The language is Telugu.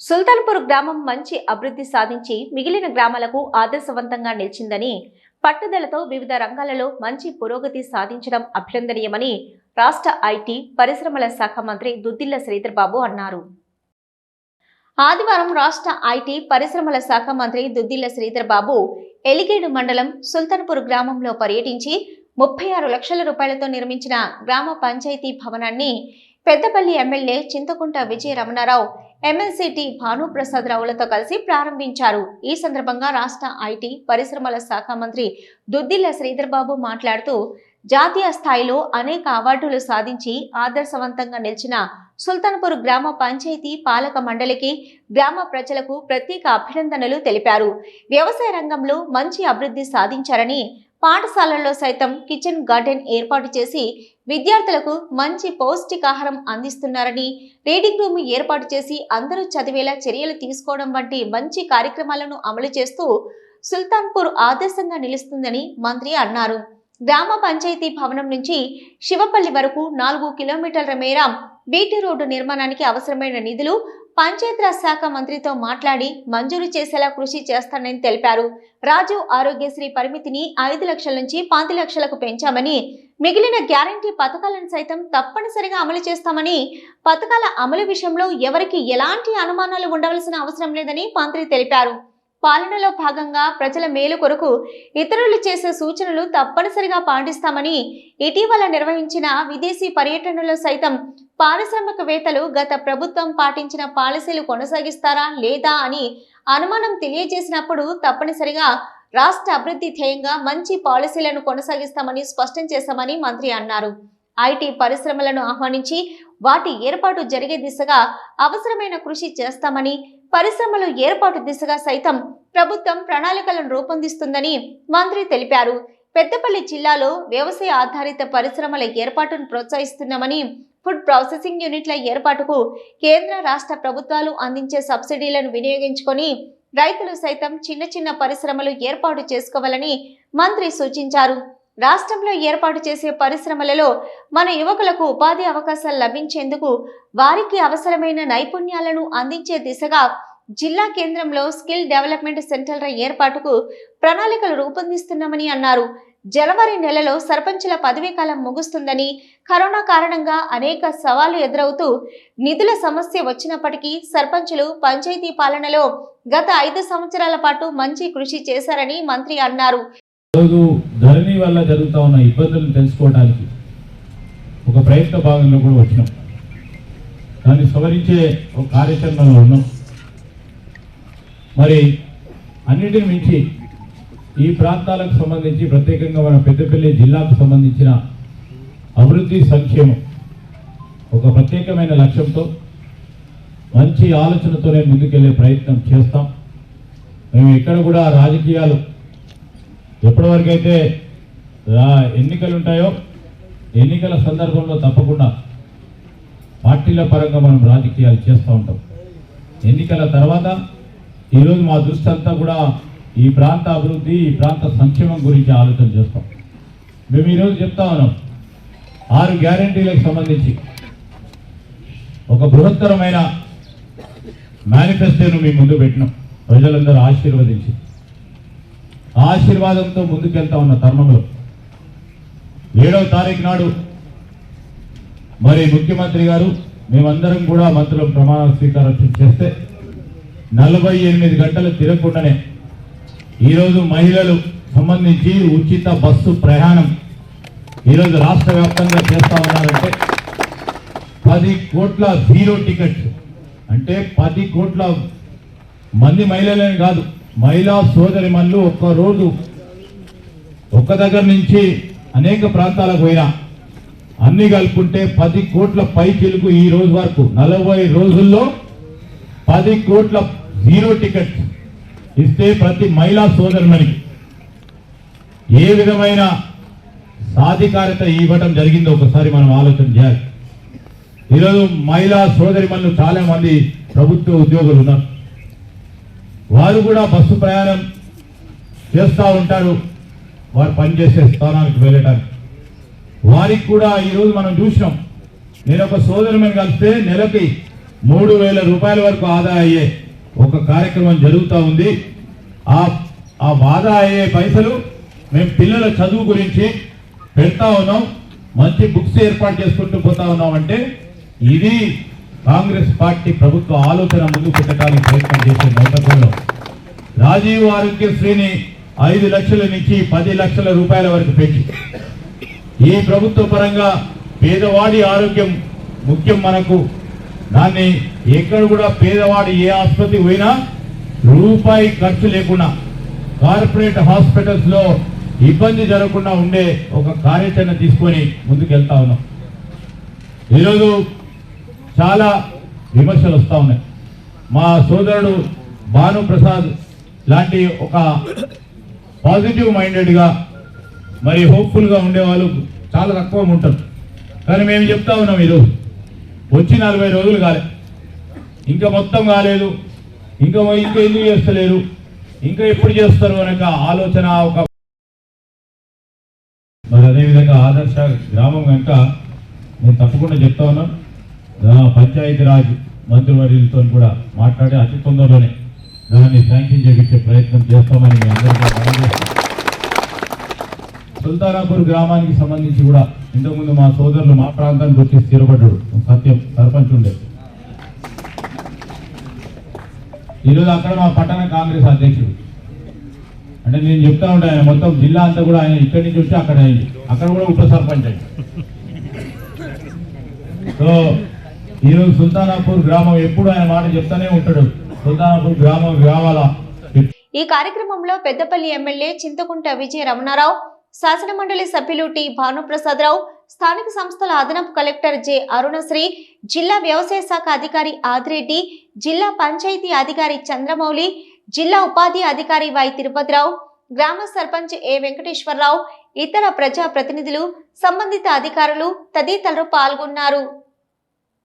సుల్తాన్పూర్ గ్రామం మంచి అభివృద్ధి సాధించి మిగిలిన గ్రామాలకు ఆదర్శవంతంగా నిలిచిందని పట్టుదలతో వివిధ రంగాలలో మంచి పురోగతి సాధించడం అభినందనీయమని రాష్ట్ర ఐటీ పరిశ్రమల శాఖ మంత్రి దుద్దిల్ల శ్రీధర్బాబు అన్నారు. ఆదివారం రాష్ట్ర ఐటీ పరిశ్రమల శాఖ మంత్రి దుద్దిల్ల శ్రీధర్బాబు ఎలిగేడు మండలం సుల్తాన్పూర్ గ్రామంలో పర్యటించి ముప్పై ఆరు లక్షల రూపాయలతో నిర్మించిన గ్రామ పంచాయతీ భవనాన్ని Peddapalli MLA Chintakunta Vijaya Ramanarao MLC T Bhanuprasad రావులతో కలిసి ప్రారంభించారు. ఈ సందర్భంగా రాష్ట్ర ఐటీ పరిశ్రమల శాఖ మంత్రి దుద్దిల్ల శ్రీధర్బాబు మాట్లాడుతూ జాతీయ స్థాయిలో అనేక అవార్డులు సాధించి ఆదర్శవంతంగా నిలిచిన సుల్తాన్పూర్ గ్రామ పంచాయతీ పాలక మండలికి గ్రామ ప్రజలకు ప్రత్యేక అభినందనలు తెలిపారు. వ్యవసాయ రంగంలో మంచి అభివృద్ధి సాధించారని పాఠశాలల్లో సైతం కిచెన్ గార్డెన్ ఏర్పాటు చేసి విద్యార్థులకు మంచి పౌష్టికాహారం అందిస్తున్నారని రీడింగ్ రూమ్ ఏర్పాటు చేసి అందరూ చదివేలా చర్యలు తీసుకోవడం వంటి మంచి కార్యక్రమాలను అమలు చేస్తూ సుల్తాన్పూర్ ఆదర్శంగా నిలుస్తుందని మంత్రి అన్నారు. గ్రామ పంచాయతీ భవనం నుంచి శివపల్లి వరకు నాలుగు కిలోమీటర్ల మేర బీటీ రోడ్డు నిర్మాణానికి అవసరమైన నిధులు పంచాయతీరాజ్ శాఖ మంత్రితో మాట్లాడి మంజూరు చేసేలా కృషి చేస్తానని తెలిపారు. రాజు ఆరోగ్యశ్రీ పరిమితిని ఐదు లక్షల నుంచి పాతి లక్షలకు పెంచామని మిగిలిన గ్యారంటీ పథకాలను సైతం తప్పనిసరిగా అమలు చేస్తామని పథకాల అమలు విషయంలో ఎవరికి ఎలాంటి అనుమానాలు ఉండవలసిన అవసరం లేదని మంత్రి తెలిపారు. పాలనలో భాగంగా ప్రజల మేలు కొరకు ఇతరులు చేసే సూచనలు తప్పనిసరిగా పాటిస్తామని ఇటీవల నిర్వహించిన విదేశీ పర్యటనలో సైతం పారిశ్రామికవేత్తలు గత ప్రభుత్వం పాటించిన పాలసీలు కొనసాగిస్తారా లేదా అని అనుమానం తెలియజేసినప్పుడు తప్పనిసరిగా రాష్ట్ర అభివృద్ధి ధ్యేయంగా మంచి పాలసీలను కొనసాగిస్తామని స్పష్టం చేశామని మంత్రి అన్నారు. ఐటీ పరిశ్రమలను ఆహ్వానించి వాటి ఏర్పాటు జరిగే దిశగా అవసరమైన కృషి చేస్తామని పరిశ్రమలు ఏర్పాటు దిశగా సైతం ప్రభుత్వం ప్రణాళికలను రూపొందిస్తుందని మంత్రి తెలిపారు. పెద్దపల్లి జిల్లాలో వ్యవసాయ ఆధారిత పరిశ్రమల ఏర్పాటును ప్రోత్సహిస్తున్నామని ఫుడ్ ప్రాసెసింగ్ యూనిట్ల ఏర్పాటుకు కేంద్ర రాష్ట్ర ప్రభుత్వాలు అందించే సబ్సిడీలను వినియోగించుకొని రైతులు సైతం చిన్న చిన్న పరిశ్రమలు ఏర్పాటు చేసుకోవాలని మంత్రి సూచించారు. రాష్ట్రంలో ఏర్పాటు చేసే పరిశ్రమలలో మన యువకులకు ఉపాధి అవకాశాలు లభించేందుకు వారికి అవసరమైన నైపుణ్యాలను అందించే దిశగా జిల్లా కేంద్రంలో స్కిల్ డెవలప్మెంట్ సెంటర్ల ఏర్పాటుకు ప్రణాళికలు రూపొందిస్తున్నామని అన్నారు. జనవరి నెలలో సర్పంచుల పదవీ కాలం ముగుస్తుందని కరోనా కారణంగా అనేక సవాళ్ళు ఎదురవుతూ నిధుల సమస్య వచ్చినప్పటికీ సర్పంచులు పంచాయతీ పాలనలో గత ఐదు సంవత్సరాల పాటు మంచి కృషి చేశారని మంత్రి అన్నారు. ధరణి వల్ల జరుగుతూ ఉన్న ఇబ్బందులను తెలుసుకోవడానికి ఒక ప్రయత్న భాగంలో కూడా వచ్చినాం. దాన్ని సవరించే ఒక కార్యక్రమంలో ఉన్నాం. మరి అన్నిటిని మించి ఈ ప్రాంతాలకు సంబంధించి ప్రత్యేకంగా మన పెద్దపల్లి జిల్లాకు సంబంధించిన అభివృద్ధి సంక్షేమం ఒక ప్రత్యేకమైన లక్ష్యంతో మంచి ఆలోచనతోనే ముందుకెళ్ళే ప్రయత్నం చేస్తాం. మేము ఎక్కడ కూడా రాజకీయాలు ఎప్పటివరకైతే ఎన్నికలు ఉంటాయో ఎన్నికల సందర్భంలో తప్పకుండా పార్టీల పరంగా మనం రాజకీయాలు చేస్తూ ఉంటాం. ఎన్నికల తర్వాత ఈరోజు మా దృష్టి అంతా కూడా ఈ ప్రాంత అభివృద్ధి ఈ ప్రాంత సంక్షేమం గురించి ఆలోచన చేస్తాం. మేము ఈరోజు చెప్తా ఉన్నాం ఆరు గ్యారంటీలకు సంబంధించి ఒక బృహత్తరమైన మేనిఫెస్టోను మీ ముందు పెట్టినాం ప్రజలందరూ ఆశీర్వదించి. ఆశీర్వాదంతో ముందుకెళ్తా ఉన్న తరుణంలో ఏడవ తారీఖు నాడు మరి ముఖ్యమంత్రి గారు మేమందరం కూడా మంత్రుల ప్రమాణ స్వీకారం చేస్తే నలభై ఎనిమిది గంటలు తిరగకుండానే ఈరోజు మహిళలు సంబంధించి ఉచిత బస్సు ప్రయాణం ఈరోజు రాష్ట్ర వ్యాప్తంగా చేస్తా ఉన్నారంటే పది కోట్ల జీరో టికెట్స్. అంటే పది కోట్ల మంది మహిళలని కాదు మహిళా సోదరి మనులు ఒక్క రోజు ఒక్క దగ్గర నుంచి అనేక ప్రాంతాలకు పోయినా అన్ని కలుపుకుంటే పది కోట్ల పై చిలుకు ఈ రోజు వరకు నలభై రోజుల్లో పది కోట్ల జీరో టికెట్ ఇస్తే ప్రతి మహిళా సోదరుమనికి ఏ విధమైన సాధికారత ఇవ్వటం జరిగిందో ఒకసారి మనం ఆలోచన చేయాలి. ఈరోజు మహిళా సోదరి చాలా మంది ప్రభుత్వ ఉద్యోగులు ఉన్నారు. వారు కూడా బస్సు ప్రయాణం చేస్తూ ఉంటారు. వారు పనిచేసే స్థానానికి వెళ్ళడానికి వారికి కూడా ఈరోజు మనం చూసినాం. నేను ఒక సోదరుమని కలిస్తే నెలకి మూడు వేల రూపాయల వరకు ఆదా అయ్యే ఒక కార్యక్రమం జరుగుతూ ఉంది. ఆ ఆ ఆదా అయ్యే పైసలు మేము పిల్లల చదువు గురించి పెడతా ఉన్నాం. మంచి బుక్స్ ఏర్పాటు చేసుకుంటూ పోతా ఉన్నామంటే ఇది కాంగ్రెస్ పార్టీ ప్రభుత్వ ఆలోచన ముందు పెట్టడానికి ప్రయత్నం చేసే నేపథ్యంలో. రాజీవ్ ఆరోగ్యశ్రీని ఐదు లక్షల నుంచి పది లక్షల రూపాయల వరకు పెంచి. ఈ ప్రభుత్వ పరంగా పేదవాడి ఆరోగ్యం ముఖ్యం మనకు. దాన్ని ఎక్కడ కూడా పేదవాడు ఏ ఆసుపత్రికి పోయినా రూపాయి ఖర్చు లేకుండా కార్పొరేట్ హాస్పిటల్స్లో ఇబ్బంది జరగకుండా ఉండే ఒక కార్యాచరణ తీసుకొని ముందుకు వెళ్తా ఉన్నాం. ఈరోజు చాలా విమర్శలు వస్తూ ఉన్నాయి. మా సోదరుడు భాను ప్రసాద్ లాంటి ఒక పాజిటివ్ మైండెడ్గా మరి హోప్ఫుల్గా ఉండేవాళ్ళు చాలా తక్కువ ఉంటారు. కానీ మేము చెప్తా ఉన్నాం ఈరోజు. వచ్చి నలభై రోజులు కాలే. ఇంకా మొత్తం కాలేదు. ఇంకా ఇంకా ఎందుకు చేస్తలేరు? ఇంకా ఎప్పుడు చేస్తారు అనక ఆలోచన ఒక మరి అదేవిధంగా ఆదర్శ గ్రామం కనుక నేను తప్పకుండా చెప్తా ఉన్నాం. పంచాయతీరాజ్ పంచాయతీ మంత్రివర్యులతో కూడా మాట్లాడి అతి తొందరలోనే దాన్ని శాంక్షన్ చేయించే ప్రయత్నం చేస్తామని మీ అందరికీ సుల్తానాపూర్ గ్రామానికి సంబంధించి కూడా ఇంతకుముందు మా సోదరులు మా ప్రాంతానికి వచ్చి స్థిరపడ్డాడు సత్యం సర్పంచ్ ఉండే. ఈరోజు అక్కడ మా పట్టణ కాంగ్రెస్ అధ్యక్షుడు. అంటే నేను చెప్తా ఉంటాను మొత్తం జిల్లా అంతా కూడా ఆయన ఇక్కడి నుంచి వచ్చి అక్కడ అయింది. అక్కడ కూడా ఉప సర్పంచ్ అయింది. సో ఈరోజు సుల్తానాపూర్ గ్రామం ఎప్పుడు ఆయన మాట చెప్తానే ఉంటాడు. సుల్తానాపూర్ గ్రామం కావాలా ఈ కార్యక్రమంలో పెద్దపల్లి ఎమ్మెల్యే చింతకుంట విజయ రమణారావు శాసనమండలి సభ్యులు టి భానుప్రసాదరావు స్థానిక సంస్థల అదనపు కలెక్టర్ జె అరుణశ్రీ జిల్లా వ్యవసాయ శాఖ అధికారి ఆదిరెడ్డి జిల్లా పంచాయతీ అధికారి చంద్రమౌళి జిల్లా ఉపాధి అధికారి వై తిరుపతిరావు గ్రామ సర్పంచ్ ఏ వెంకటేశ్వరరావు ఇతర ప్రజా ప్రతినిధులు సంబంధిత అధికారులు తదితరులు పాల్గొన్నారు.